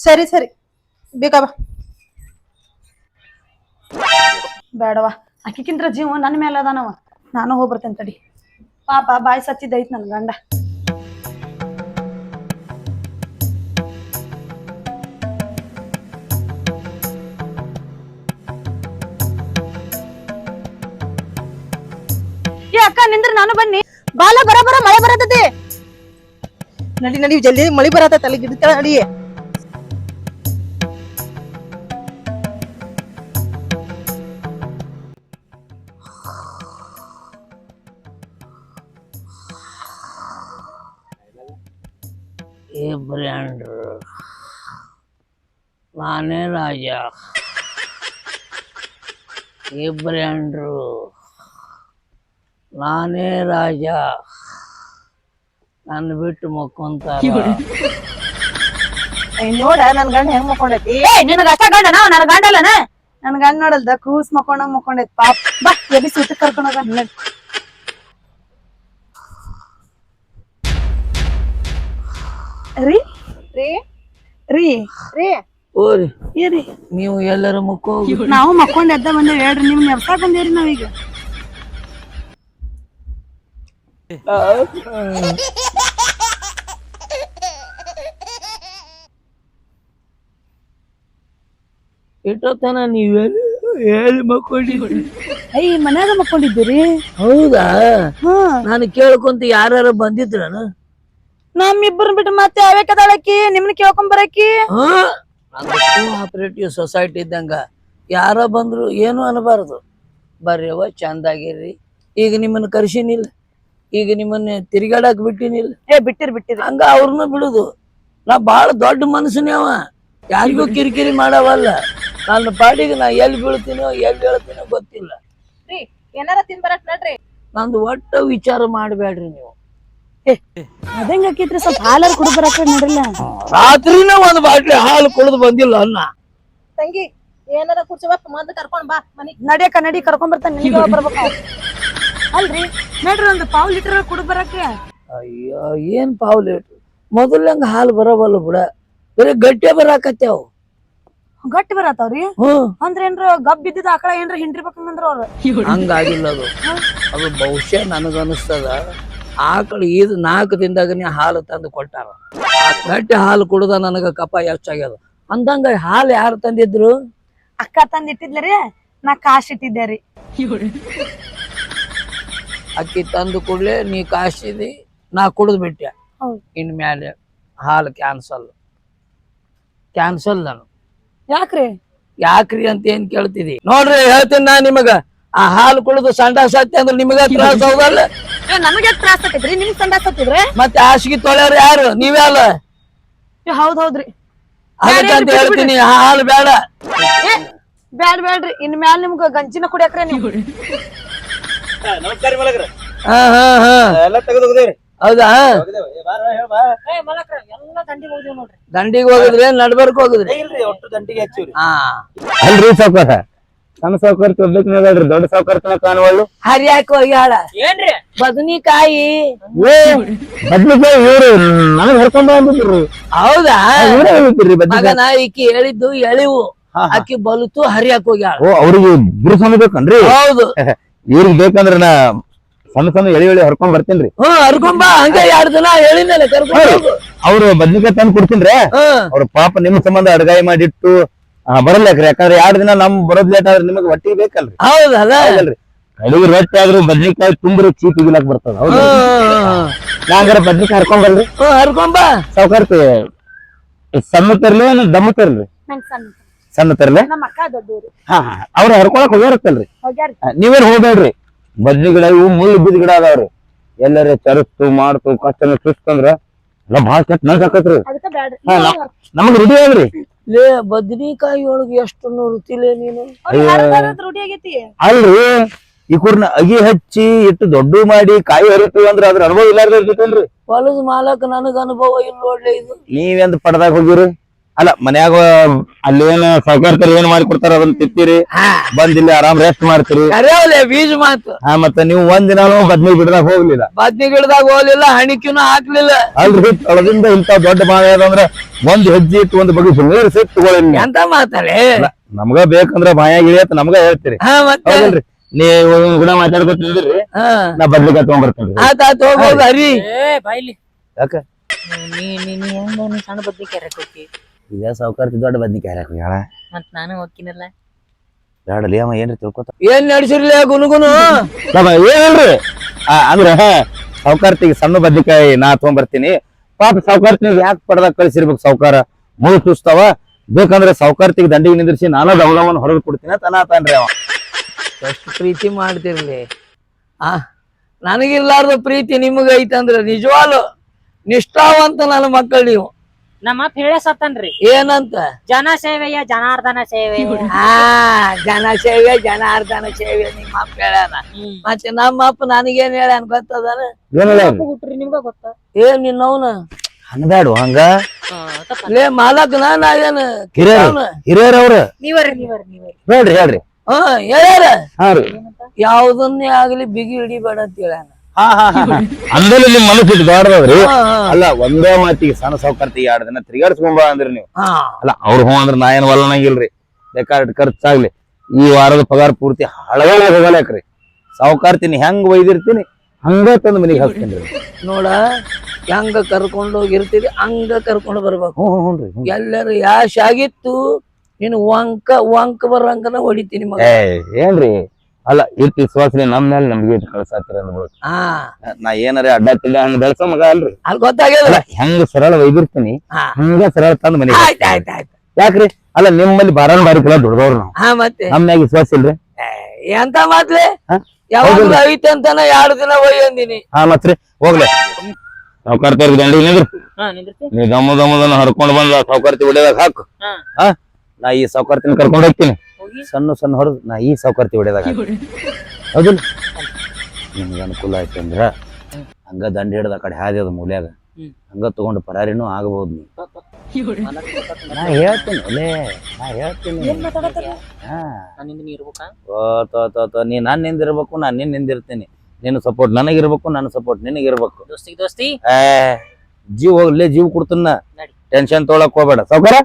ಸರಿ ಸರಿ. ಬೇಕಾ ಬೇಡವ. ಅಕ್ಕಿಕಿಂತ್ರ ಜೀವ ನನ್ನ ಮೇಲೆ ಅದಾನವ. ನಾನು ಹೋಗ್ಬರ್ತೇನೆ ತಡಿ. ಪಾಪ ಬಾಯಿ ಸತ್ತಿದ್ದೈತ್ ನನ್ ಗಂಡ. ಏ ಅಕ್ಕ, ನಿಂದ್ರ ನಾನು ಬನ್ನಿ. ಬಾಲ ಬರ ಬರ ಮಳೆ ಬರತೈತಿ. ನಡಿ ನಡಿ, ಜಲ್ದಿ ಮಳಿ ಬರತ್ತ ತಲೆ ಗಿಡ ನಡಿ ಏ ಬ್ರ್ಯಾಂಡ್ರು ನಾನೇ ರಾಜ ಏ ಬ್ರ್ಯಾಂಡ್ರು ನಾನೇ ರಾಜ ನನ್ನ ಬಿಟ್ಟು ಮಕ್ಕೊಂತ ನೋಡ ನನ್ ಗಂಡ ಹೆಂಗ್ ಮಕ್ಕೊಂಡೈತಿ? ನಿನಗ ಅಷ್ಟ ಗಂಡನ? ನನ್ನ ಗಂಡಲ್ಲನ? ನನ್ ಗಂಡ ನೋಡಲ್ದ ಕೂಸ್ ಮಕ್ಕೊಂಡ ಮಕ್ಕೊಂಡೈತಿ ಪಾಪ. ಬಾ ಎಬಿ ಸುತ್ತ ಕರ್ಕೊಂಡ್ ಹೋಗ ನಡಿ. ರೀ? ರೀ? ರೀ. ರೀ? ಓರಿ ಏರಿ ನೀವು ಎಲ್ಲರ ಮುಕ್ಕೋ ನಾವು ಮಕ್ಕೊಂಡ್ ಎದ್ದ ಬಂದೇವ್ ಹೇಳ್ರಿ ನಿಮ್ ನೆಪ್ಪ ಬಂದೇರಿ ನಾವೀಗ ಇಟ್ಟೋತನ ನೀವೇನು ಹೇಳಿ ಮಕ್ಕೊಂಡಿದ್ರಿ ಅಯ್ಯ ಮನ್ಯಾಗ ಮಕ್ಕೊಂಡಿದ್ದೀರಿ? ಹೌದಾ? ನಾನು ಕೇಳ್ಕೊಂತ ಯಾರು ಬಂದಿದ್ರನ? ನಮ್ಮಿಬ್ಬರನ್ ಬಿಟ್ಟು ಮತ್ತೆ ಯಾವ್ಯಾಕದಾಳಕಿ ನಿಮ್ನ ಕೇಳ್ಕೊಂಡ್ ಬರಕಿ ಆಪರೇಟಿವ್ ಸೊಸೈಟಿ ಇದ್ದಂಗ. ಯಾರ ಬಂದ್ರು ಏನು ಅನ್ಬಾರ್ದು. ಬರ್ರಿಯವ್ವ ಚಂದಾಗಿರ್ರಿ. ಈಗ ನಿಮ್ಮನ್ನ ಕರ್ಸಿನಿಲ್ಲ ಈಗ ನಿಮ್ಮನ್ನ ತಿರ್ಗಾಡಕ್ ಬಿಟ್ಟಿನಿಲ್ಲ ಏ ಬಿಟ್ಟಿರ್ ಬಿಟ್ಟಿರ್. ಹಂಗ ಅವ್ರನ್ನ ಬಿಡುದು. ನಾ ಬಹಳ ದೊಡ್ಡ ಮನುಷ್ಯನೇ ಅವ. ಯಾರಿಗೂ ಕಿರಿಕಿರಿ ಮಾಡವಲ್ಲ. ನನ್ನ ಪಾಡಿಗೆ ನಾ ಎಲ್ಲಿ ಬೀಳ್ತೀನೋ ಎಲ್ಲಿ ಹೇಳ್ತೀನೋ ಗೊತ್ತಿಲ್ಲ. ರೀ ಏನಾರ ತಿನ್ ಬರಕ್ ನಡ್ರಿ. ನಂದು ಒಟ್ಟು ವಿಚಾರ ಮಾಡಬೇಡ್ರಿ ನೀವು. ಅದಂಗ ಆಕೈತ್ರಿ ಸ್ವಲ್ಪ ಹಾಲಾರ ಕುಡ್ ಬರಕ ನೋಡಿಲ್ಲ ರಾತ್ರಿನ ಒಂದ್ ಬಾಟ್ಲಿ ಹಾಲು ಕುಡಿದು ಬಂದಿಲ್ಲ ಅನ್ನ. ತಂಗಿ ಏನಾರ ಕುರ್ಚಿ ಬಾ ಮೊದ್ಲು ಕರ್ಕೊಂಡ್ ಬಾ ಮನಿ ನಡಿಯಕ ನಡಿ ಕರ್ಕೊಂಡ್ ಬರ್ತಾನೆ ನಿಮ್ಗೆ ಬರ್ಬೇಕು? ಅಲ್ರಿ ನೋಡ್ರಿ ಒಂದು ಪಾವ್ ಲೀಟರ್ ಕುಡ್ ಬರಕ್ಕೆ. ಅಯ್ಯೋ ಏನ್ ಪಾವ್ ಲೀಟರ್ ಮೊದಲಂಗ ಹಾಲು ಬರವಲ್ಲ ಬಿಡ. ಬರೀ ಗಟ್ಟಿ ಬರಾಕತ್ಯಾವ. ಗಟ್ಟಿ ಬರತಾವ್ರಿ? ಹ್ಮ್ ಅಂದ್ರ ಏನ್ರ ಗಬ್ ಬಿದ್ದಿದ್ ಆಕಳ ಏನ್ರ ಹಿಂಡಿರ್ಬೇಕಂದ್ರ ಅವ್ರ. ಹಂಗಾಗಿಲ್ಲ ಅದು. ಅದು ಬಹುಶಃ ನನಗನ್ನಿಸ್ತದ ಆಕಳು ಇದು ನಾಲ್ಕು ದಿನದಾಗನೇ ಹಾಲು ತಂದು ಕೊಟ್ಟಾರ. ಗಟ್ಟಿ ಹಾಲು ಕುಡ್ದ ನನಗ ಕಪ ಹೆಚ್ಚಾಗ್ಯದ ಅಂದಂಗ ಹಾಲು ಯಾರು ತಂದಿದ್ರು? ಅಕ್ಕ ತಂದಿಟ್ಟಿದ್ಲರಿ ನಾ ಕಾಶ್ ಇಟ್ಟಿದ್ದೆ ರೀ ಅಕ್ಕಿ ತಂದು ಕೂಡ್ಲೆ ನೀ ಕಾಸಿದಿ ನಾ ಕುಡಿದು ಬಿಟ್ಟೆ. ಹೌದು. ಇನ್ ಮ್ಯಾಲೆ ಹಾಲು ಕ್ಯಾನ್ಸಲ್. ಕ್ಯಾನ್ಸಲ್ ನಾನು. ಯಾಕ್ರಿ? ಯಾಕ್ರಿ ಅಂತ ಏನ್ ಕೇಳ್ತಿದಿ? ನೋಡ್ರಿ ಹೇಳ್ತೀನಿ ನಾ ನಿಮಗ. ಆ ಹಾಲು ಕುಡಿದು ಸಂಡ ಸತ್ಯ ಅಂದ್ರೆ ನಿಮಗ ತ್ರಾಸ ಹೌದಲ್ಲ? ನಮಗೆ ತ್ರಾಸ ಆಕೈತ್ರಿ ನಿಮ್ ಸಂಡಾಸ್ ಹತ್ತಿದ್ರೆ ಮತ್ತೆ ಹಾಸಿಗೆ ತೊಳೆಯವ್ರು ಯಾರು? ನೀವೇ ಅಲ್ಲ? ಹೌದ್ ಹೌದ್ರಿ. ಅದಕ್ಕಂತ ಹೇಳ್ತೀನಿ ಆ ಹಾಲು ಬೇಡ ಏ ಬ್ಯಾಡ್ ಬ್ಯಾಡ್ರಿ. ಇನ್ ಮ್ಯಾಲ ನಿಮ್ಗ ಗಂಜಿನ ಕುಡಿಯಕ್ರೆ ನೀವು. ನಮಸ್ಕಾರ ಮಲಗ್ರ. ಹಾ ಹಾ ಹಾ. ಎಲ್ಲ ತೆಗೆದು ಹೌದಾ? ಎಲ್ಲ ದಂಡಿಗೆ ಹೋಗ್ತೀವಿ ನೋಡ್ರಿ. ದಂಡಿಗೆ ಹೋಗಿದ್ರೆ ನಡ್ಬರ್ಕ್ ಹೋಗಿದ್ರಿ. ಒಟ್ಟು ದಂಡಿಗೆ ಹಚ್ಚಿವ್ರಿ. ಹಾ. ಅಲ್ರಿ ಸಾವ್ಕಾರ ಸಣ್ಣ ಸಾವ್ಕಾರ ಒಬ್ಬೇಕು ದೊಡ್ಡ ಸಾವ್ಕಾರ ತನ ಕಾಣುವಳ್ಳು ಹರಿಯಾಕ ಹೋಗ್ಯಾಳ. ಏನ್ರಿ? ಬದನಿಕಾಯಿ. ಬದ್ನಿಕಾಯಿ ಇವ್ರು ನನಗ್ ಹರ್ಕೊಂಡ್ ಹೌದಾ? ಇವ್ರೇ ಮಗನ ಈಕಿ ಹೇಳಿದ್ದು ಎಳಿವು. ಆಕಿ ಬಲುತು ಹರಿಯಾಕ ಹೋಗ್ಯಾಳ. ಓ ಅವ್ರಿಗೆ ಸಣ್ಣ ಬೇಕನ್ರಿ? ಹೌದು. ಇವ್ರಿಗೆ ಬೇಕಂದ್ರ ನಾ ಸಣ್ಣ ಸಣ್ಣ ಎಳಿ ಎಳಿ ಹರ್ಕೊಂಡ್ ಬರ್ತೇನ್ರಿ. ಹ್ಮ್ ಬಾ. ಹಂಗ ಎರಡ್ ದಿನ ಹೇಳಿನಲ್ಲ ಕರ್ಕೊಂಡ್. ಅವ್ರು ಬದ್ನಿಕಾಯಿ ತಂದು ಕೊಡ್ತೀನ್ರಿ. ಅವ್ರ ಪಾಪ ನಿಮ್ ಸಂಬಂಧ ಅಡಗಾಯಿ ಮಾಡಿಟ್ಟು ಆ, ಬರಲ್ಯಾಕ್ರಿ ಯಾಕಂದ್ರೆ ಎರಡ್ ದಿನ ನಮ್ ಬರೋದ್ ಲೇಟ್ ಆದ್ರೆ ನಿಮಗೆ ಹೊಟ್ಟಿಗೆ ಬೇಕಲ್ರಿ. ಹೌದಲ್ಲ ಹೌದಲ್ರಿ? ಕಡಿಗೆ ರೊಟ್ಟಿ ಆದ್ರೂ ಬದ್ನಿಕಾಯಿ ತುಂಬ್ರಿ ಚೀಪ್ ಇಗಿಲಾಕ್ ಬರ್ತದ ಹೌದು. ನಾಂಗಾರ ಬದ್ನಿಕಾಯಿ ಹರ್ಕೊಂಡ್ ಬರ್ರಿ ಹರ್ಕೊಂಬ ಸಾವ್ಕಾರ್ತಿ ಸಣ್ಣ ತರ್ಲಿ ದಮ್ಮ ತರ್ಲಿ? ಸಣ್ಣ ತರ್ಲಿ. ನಮ್ಮ ಅಕ್ಕ ದೊಡ್ಡವ್ರು ಹಾ ಹಾ. ಅವ್ರ ಹರ್ಕೊಳಕ್ ಹೋಗ್ಯಾರತ್ತಲ್ರಿ? ನೀವೇನ್ ಹೋಗ್ಬೇಡ್ರಿ. ಬದ್ನಿ ಗಿಡ ಇವು ಮುಳ್ಳು ಬಿದ್ದ ಗಿಡ ಅದಾವ್ರಿ. ಎಲ್ಲಾರ ಚರಸ್ತು ಮಾಡ್ತು ಕಷ್ಟ ಸುಸ್ತಂದ್ರ ಎಲ್ಲ ಭಾಳ ಕೆಟ್ಟ ನನ್ಸ್ ಆಕತ್ರಿ. ಬ್ಯಾಡ್ರಿ. ಹಾ, ನಮ್- ನಮಗ್ ರೆಡಿ ಆಗ್ರಿ ಲೇ ಬದ್ನಿಕಾಯಿ ಒಳಗೆ ಎಷ್ಟು ನುರುತಿಲೆ ನೀನು? ರೂಢಿ ಆಗೈತಿ? ಅಲ್ರಿ ಈ ಕೂರ್ನ ಅಗಿ ಹಚ್ಚಿ ಇಟ್ಟು ದೊಡ್ಡ ಮಾಡಿ ಕಾಯಿ ಹರಿತೀವಿ ಅಂದ್ರ ಅದ್ರ ಅನುಭವ ಇಲ್ಲಾರ್ದ ಇರ್ತೈತೇನ್ರಿ ಹೊಲದ ಮಾಲಕ್ ನನಗ ಅನುಭವ ಇಲ್ಲ ನೋಡ್ಲಿ ಇದು. ನೀವೆಂದ್ ಪಡ್ದಾಗ ಹೋಗಿರಿ? ಅಲ್ಲ ಮನ್ಯಾಗ ಅಲ್ಲೇನ ಸಾವುಕಾರ್ತಾರ ಏನ್ ಮಾಡಿ ಕೊಡ್ತಾರ ಅದನ್ನ ತಿಂತೀರಿ? ಬಂದ್ ಇಲ್ಲಿ ಆರಾಮ್ ರೆಸ್ಟ್ ಮಾಡ್ತೀರಿ. ಕರೆಯವಲೆ ಬೀಜ ಮಾತು. ಹಾ ಮತ್ತೆ ನೀವು ಒಂದ್ ದಿನ ಬದ್ನಿ ಗಿಡದಾಗ ಹೋಗ್ಲಿಲ್ಲ. ಬದ್ನಿ ಗಿಡದಾಗ ಹೋಗ್ಲಿಲ್ಲ ಹಣಿಕಿನೂ ಹಾಕ್ಲಿಲ್ಲ. ಅಲ್ರಿ ತಳದಿಂದ ಇಂತ ದೊಡ್ಡ ಬಾವಿ ಅದಂದ್ರ ಒಂದ್ ಹೆಜ್ಜೆ ಇತ್ತು ಒಂದ್ ಬಗ್ಗೆ ನೀರ್ ಸಿಟ್ಟು ತಗೊಳ್ಳಿ ಎಂತ ಮಾತಲೆ ನಮ್ಗ ಬೇಕಂದ್ರ ಬಾಯಾಗ ಇಳಿಯತ್ ನಮ್ಗ ಹೇಳ್ತೀರಿ. ಹಾ ಮತ್ತೆ? ಹೌದಲ್ರಿ? ನೀವು ಗುಣ ಮಾತಾಡ್ಕೊತಿದ್ರಿ ಹಾ. ನಾ ಬದ್ಲಿಕ ತಗೊಂಡ್ಬರ್ತೇನ್ರಿ ಆತ ಹರಿ. ಯಾಕ? ನೀ ನೀ ನೀ ಹೆಂಗ ನೀ ಸಣ್ಣ ಬದ್ನಿಕಾಯಿ ಹಾಕೋತಿ? ಈಗ ಸಾವುಕಾರ್ತಿ ದೊಡ್ಡ ಬದ್ನಿಕಾಯಿ ಹಾಕ ಹೇಳ ಮತ್ ನಾನು ಹೋಗ್ತೀನಲ್ಲ. ಬೇಡಲಿ ಅವ ಏನ್ರಿ ತಿಳ್ಕೊತ? ಏನ್ ನಡೆಸಿರ್ಲಿ ಗುನುಗುನು ಏನಲ್ರಿ? ಆ, ಅಂದ್ರ ಸಾವುಕಾರ್ತಿಗೆ ಸಣ್ಣ ಬದ್ನಿಕಾಯಿ ನಾ ತಗೊಂಡ್ಬರ್ತೀನಿ ಪಾಪ ಸಾವುಕಾರ್ತಿ ಯಾಕೆ ಪಡ್ದಾಗ ಕಳ್ಸಿರ್ಬೇಕು ಸಾವುಕಾರ? ಮುಳು ಚೂಸ್ತಾವ ಬೇಕಂದ್ರೆ ಸಾವುಕಾರ್ತಿಗೆ ದಂಡಿಗೆ ನಿಂದ್ರಿಸಿ ನಾನು ದವಲವನ್ನ ಹೊರಗೆ ಕೊಡ್ತೀನಿ ಅಂತ ಅನಾತಾನ್ರಿ ಅವ. ಎಷ್ಟು ಪ್ರೀತಿ ಮಾಡ್ತಿರ್ಲಿ. ಆ ನನಗಿರ್ಲಾರ್ದ ಪ್ರೀತಿ ನಿಮಗ ಐತಂದ್ರ ನಿಜವಾಲು ನಿಷ್ಠಾವಂತ ನನ್ನ ಮಕ್ಕಳು ನೀವು. ನಮ್ಮ ಅಪ್ಪ ಹೇಳೇ ಸತ್ತನ್ರಿ. ಏನಂತ? ಜನ ಸೇವೆಯ ಜನಾರ್ದನ ಸೇವೆ. ಹಾ ಜನ ಸೇವೆ ಜನಾರ್ದನ ಸೇವೆ ನಿಮ್ಮ ಅಪ್ಪ ಹೇಳ್ಯಾನ. ಮತ್ತೆ ನಮ್ಮ ಅಪ್ಪ ನನಗೇನ್ ಹೇಳ್ಯಾನ ಗೊತ್ತದ್ರಿ ಹುಟ್ರಿ ನಿಮ್ಗ ಗೊತ್ತ? ಏನ್ ನಿನ್ನವನ? ಅನ್ಬೇಡ ಹಂಗ? ಲೇ ಮಾಲಕ್ ನಾನ್ ಏನ್ ಹಿರಿಯರ್ ಹಿರಿಯರ್ ಅವ್ರ? ನೀವರಿ ನೀವರಿ ನೀವರಿ ಹೇಳ್ರಿ ಹೇಳ್ರಿ. ಹಾ ಹೇಳ್ಯಾರ? ಯಾವ್ದನ್ನೇ ಆಗ್ಲಿ ಬಿಗಿ ಹಿಡಿಬೇಡ ಅಂತ ಹೇಳ್ಯಾನ. ಅಂದಲ್ಲಿ ನಿಮ್ ಮನಸ್ಸು ಹಾ. ಅಲ್ಲ ಒಂದೇ ಮಾತಿಗೆ ಸಣ್ಣ ಸಾವುಕಾರ್ತಿಗೆ ಎರಡ್ ದಿನ ತಿರ್ಗಾಡ್ಸ್ಕೊಂಬ ಅಂದ್ರಿ ನೀವು. ಹಾ. ಅಲ್ಲ ಅವ್ರ ಹ್ಞೂ ಅಂದ್ರ ನಾ ಏನ್ ಒಲ್ಲನಂಗಿಲ್ರಿ. ಬೇಕಾದ್ರೆ ಖರ್ಚಾಗ್ಲಿ. ಈ ವಾರದ ಪಗಾರ ಪೂರ್ತಿ ಸೌಕಾರ್ತಿನಿ ಸಾವುಕಾರ್ತೀನಿ ಹೆಂಗ್ ಒಯ್ದಿರ್ತೀನಿ ಹಂಗ ತಂದ್ ಮನಿಗೆ ಹಾಕ್ತೀನಿ ನೋಡ ಹೆಂಗ ಕರ್ಕೊಂಡು ಹೋಗಿರ್ತೀರಿ ಹಂಗ ಕರ್ಕೊಂಡು ಬರ್ಬೇಕು. ಹ್ಞೂ ಹ್ಞೂ ರೀ ಎಲ್ಲರೂ ಯಾಶ್ ಆಗಿತ್ತು ನೀನು ವಂಕ ವಂಕ ಬರಂಗನ ಹೊಡಿತೀನಿ ಮಗ. ಏನ್ರಿ? ಅಲ್ಲ ಇಟ್ಟು ವಿಶ್ವಾಸ ನಮ್ ಮೇಲೆ ನಮ್ಗೆ ಇಟ್ಟು ಕಳ್ಸಾತಿರ ಹಾ. ನಾ ಏನಾರ ಅಡ್ಡ ತಿಂಡ ಹಂಗ ಬೆಳ್ಸೋ ಮಗ ಅಲ್ರಿ. ಅಲ್ಲಿ ಗೊತ್ತಾಗ್ಯದ? ಅಲ್ಲ ಹೆಂಗ್ ಸರಳ ಒಯ್ದಿರ್ತೀನಿ ಹಾ. ಹಂಗ ಸರಳ ತಂದು ಮನೆ ಆಯ್ತ್ ಆಯ್ತ್ ಆಯ್ತ್. ಯಾಕ್ರಿ? ಅಲ್ಲ ನಿಮ್ಮಲ್ಲಿ ಬಾರಾನ್ ಬಾರಿ ಕೂಡ ದುಡ್ದವ್ರು ನಾವು. ಹಾ ಮತ್ತೆ? ನಮ್ ಮ್ಯಾಗ ವಿಶ್ವಾಸ ಇಲ್ರಿ? ಎಂತ ಮಾತ್ಲೆ? ಹಾ? ಯಾವಾಗ? ಐತೆ ಅಂತಾನ ಎರಡು ದಿನ ಹೋಯ್ ಅಂದಿನಿ. ಹಾ ಮತ್ರಿ ಹೋಗ್ಲಿ. ಸಾವುಕಾರ್ತಿಯವ್ರಿಗೆ ದಂಡಿ ನಿಂದ್ರು. ಹಾ ನಿಂದಿರ್ತಿ? ನೀ ದಮ್ಮ ದಮ್ಮದನ್ನ ಹರ್ಕೊಂಡ್ ಬಂದ ಸೌಕರ್ತಿ ಹೊಡೆದಾಗ ಹಾಕು. ಹಾ. ಹಾ? ನಾ ಈ ಸೌಕರ್ತಿನ ಕರ್ಕೊಂಡ್ ಹೋಗ್ತೀನಿ. ಹೋಗಿ ಸಣ್ಣ ಸಣ್ಣ ಹೊಡೆದು ನಾ ಈ ಸಾವುಕಾರ್ತಿ ಹೊಡೆದಾಗ ಹೌದಿಲ್ಲ? ನಿಮ್ಗೆ ಅನುಕೂಲ ಆಯ್ತು ಅಂದ್ರ ಹಂಗ ದಂಡ ಹಿಡ್ದ ಆ ಕಡೆ ಹಾದಿ ಅದ ಮೂಲ್ಯಾಗ. ಹಂಗ ತಗೊಂಡು ಪರಾರಿನೂ ಆಗಬಹುದು ನೀವು ನಾ ಹೇಳ್ತೀನಿ ಒಲೆ ನಾ ಹೇಳ್ತೀನಿ. ಹಾ. ನೀ ಓ ನೀ ನಾನ್ ನಿಂದಿರ್ಬೇಕು ನಾನ್ ನಿನ್ ನಿಂದಿರ್ತೀನಿ ನೀನು ಸಪೋರ್ಟ್ ನನಗಿರ್ಬೇಕು ನನ್ನ ಸಪೋರ್ಟ್ ನಿನಗಿರ್ಬೇಕು. ದೋಸ್ತಿ ಏ ಜೀವ ಹೋಗ್ಲೇ ಜೀವ ಕೊಡ್ತನ್ನ. ನಡಿ. ಟೆನ್ಷನ್ ತೊಗೊಳಕ್ ಹೋಗ್ಬೇಡ. ಸಾವ್ಕಾರ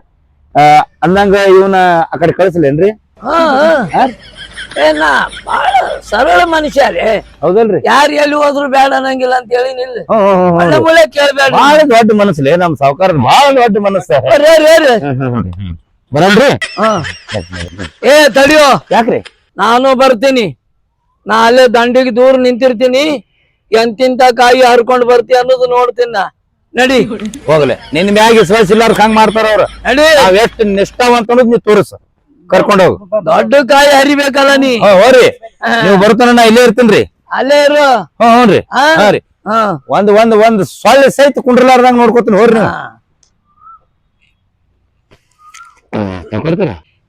ಅಂದಂಗ ಇವನ ಆ ಕಡೆ ಕಳಿಸ್ಲೇನ್ರಿ? ಹಾ ಹಾ. ಏ ನಾ ಬಾಳ ಸರಳ ಮನುಷ್ಯ ರೀ. ಹೌದಲ್ರಿ? ಯಾರು ಎಲ್ಲಿ ಹೋದ್ರು ಬೇಡ ಅನ್ನಂಗಿಲ್ಲ ಅಂತ ಹೇಳಿ ನಿಲ್ಲ. ಕೇಳ್ಬೇಡ ಬಾಳ ದೊಡ್ಡ ಮನಸ್ಸಲ್ಲಿ ನಮ್ ಸಾವುಕಾರ ಬಾಳ ದೊಡ್ಡ ಮನಸ್ಸ. ಬರಲ್ರಿ ಹಾ. ಏ ತಡಿಯೋ. ಯಾಕ್ರಿ? ನಾನು ಬರ್ತೀನಿ. ನಾ ಅಲ್ಲೇ ದಂಡಿಗೆ ದೂರ ನಿಂತಿರ್ತೀನಿ. ಎಂತಿಂತ ಕಾಯಿ ಹರ್ಕೊಂಡ್ ಬರ್ತಿ ಅನ್ನೋದು ನೋಡ್ತೀನಿ ನಾ. ನಡಿ. ಹೋಗ್ಲೆ. ನಿನ್ ಮ್ಯಾಗ ವಿಶ್ವಾಸ ಇಲ್ಲಾರ ಹಂಗ್ ಮಾಡ್ತಾರ ಅವ್ರ. ನಡಿ. ಎಷ್ಟು ಎಷ್ಟ್ ನಿಷ್ಠಾವಂತ ಅನ್ನೋದ್ ನೀ ತೋರಿಸ್. ಕರ್ಕೊಂಡ್ ಹೋಗು. ದೊಡ್ಡ ಕಾಯಿ ಹರಿಬೇಕಲ್ಲ ನೀ? ಹಾ ಹೋರಿ. ನೀವ್ ಬರ್ತಾನ ನಾ ಇಲ್ಲೇ ಇರ್ತೀನ್ರಿ ಅಲ್ಲೇ ಇರು. ಹ್ಮ್ರಿ ಹ್ಞೂನ್ರಿ ಹಾ? ರೀ. ಹಾ. ಒಂದ್ ಒಂದ್ ಒಂದ್ ಸೊಳ್ಳೆ ಸಹಿತ ಕುಂಡ್ರಲಾರ್ದಂಗ ನೋಡ್ಕೊತೀನಿ ಹೋರಿ ನೀವು.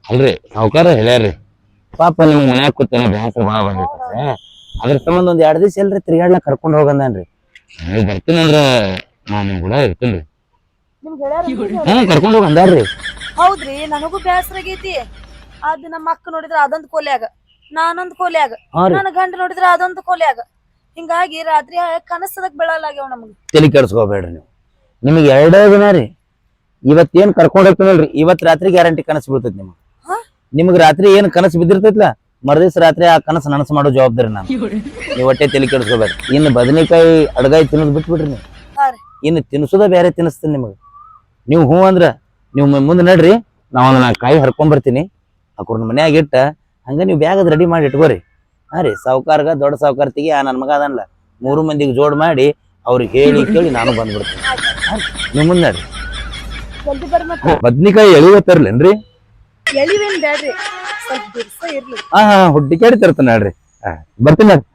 ಅಲ್ರಿ ಸಾವುಕಾರ ಹೇಳ್ಯಾರ್ರಿ. ಪಾಪ ನಿಮ್ ಮನ್ಯಾಗ ಕೂತೇನೆ ಬ್ಯಾಸರ ಭಾಳ ಬಂದೈತೆ ಅದ್ರ ಸಂಬಂಧ ಒಂದ್ ಎರಡ್ ದಿವಸ ಎಲ್ರಿ ತಿರ್ಗಾಡ್ಲ ಕರ್ಕೊಂಡ್ ಹೋಗಂದ್ರಿ ನೀವು ಬರ್ತೀನಂದ್ರ ನಾ ನಿಮ್ ಕೂಡ ಇರ್ತೀನಿ ಹ್ಮ್ ಕರ್ಕೊಂಡು ಹೋಗಿ ಹೌದ್ರಿ ನನಗೂ ಬ್ಯಾಸರ ಆಗೈತಿ ಅದ್ ನಮ್ಮ ಅಕ್ಕ ನೋಡಿದ್ರ ಅದೊಂದ್ ಕೋಲ್ಯಾಗ ನಾನೊಂದ್ ಕೋಲ್ಯಾಗ ಹಾ ರೀ. ನನ್ನ ಗಂಡ ನೋಡಿದ್ರ ಅದೊಂದ್ ಕೋಲ್ಯಾಗ ಹಿಂಗಾಗಿ ರಾತ್ರಿ ಕನಸದಕ್ ಬೆಳಲಾಗ್ಯಾವ ನಮ್ಗೆ. ತಲೆ ಕೆಡಿಸ್ಕೋಬೇಡ್ರಿ ನೀವು. ನಿಮಗೆ ಎರಡೇ ದಿನ ರೀ. ಇವತ್ತೇನ್ ಕರ್ಕೊಂಡು ಹೋಗ್ತೀನಲ್ರಿ ಇವತ್ ರಾತ್ರಿ ಗ್ಯಾರಂಟಿ ಕನಸು ಬೀಳ್ತೈತಿ ನಿಮ್ಗೆ. ಹಾ? ನಿಮ್ಗೆ ರಾತ್ರಿ ಏನ್ ಕನಸು ಬಿದ್ದಿರ್ತೈತಿಲ್ಲ ಮರದಿವಸ ರಾತ್ರಿ ಆ ಕನಸು ನನಸು ಮಾಡೋ ಜವಾಬ್ದಾರಿ ನಾನು. ನೀವು ಹೊಟ್ಟೆ ತಲೆ ಕೆಡಿಸ್ಕೋಬೇಡ್ರಿ. ಇನ್ನು ಬದನೆಕಾಯಿ ಅಡಗಾಯಿ ತಿನ್ನೋದು ಬಿಟ್ಬಿಡ್ರಿ ನೀವು. ಹಾ ರೀ. ಇನ್ನು ತಿನ್ಸೋದ ಬೇರೆ ತಿನ್ನಿಸ್ತೀನಿ ನಿಮಗೆ. ನೀವು ಹ್ಞೂ ಅಂದ್ರ ನೀವು ಮುಂದೆ ನಡ್ರಿ ನಾವು ನಾಲ್ಕು ಕಾಯಿ ಹರ್ಕೊಂಬರ್ತೀನಿ ಅಕ್ರನ್ನ ಮನ್ಯಾಗ ಇಟ್ಟ ಹಂಗ ನೀವು ಬ್ಯಾಗ್ ಅದು ರೆಡಿ ಮಾಡಿ ಇಟ್ಕೋರಿ. ಹಾ ರೀ ಸಾವುಕಾರ್ಗ ದೊಡ್ಡ ಸಾವುಕಾರ್ತಿಗೆ ಆ ನನ್ನ ಮಗ ಅದನ್ಲ. ಮೂರು ಮಂದಿಗೆ ಜೋಡ್ ಮಾಡಿ ಅವ್ರಿಗೆ ಹೇಳಿ ಕೇಳಿ ನಾನು ಬಂದ್ಬಿಡ್ತೀನಿ. ನಿಮ್ಮ ಮುಂದೆ ರೀ. ಜಲ್ದಿ ಬರ್ರಿ ಮತ್ತ. ಬದ್ನಿಕಾಯಿ ಎಳಿವತ್ತರ್ಲೇನ್ರಿ? ಎಳಿವೇನ್ ಬ್ಯಾಡ್ರಿ. ಸ್ವಲ್ಪ ಬಿರ್ಸ ಇರ್ಲಿ. ಹಾ ಹಾ ಹುಡ್ಡಿಕಾಡಿ ತರ್ತಾನೆ ಹೇಳ್ರಿ. ಬರ್ತೀನಿ ನೋಡ್ರಿ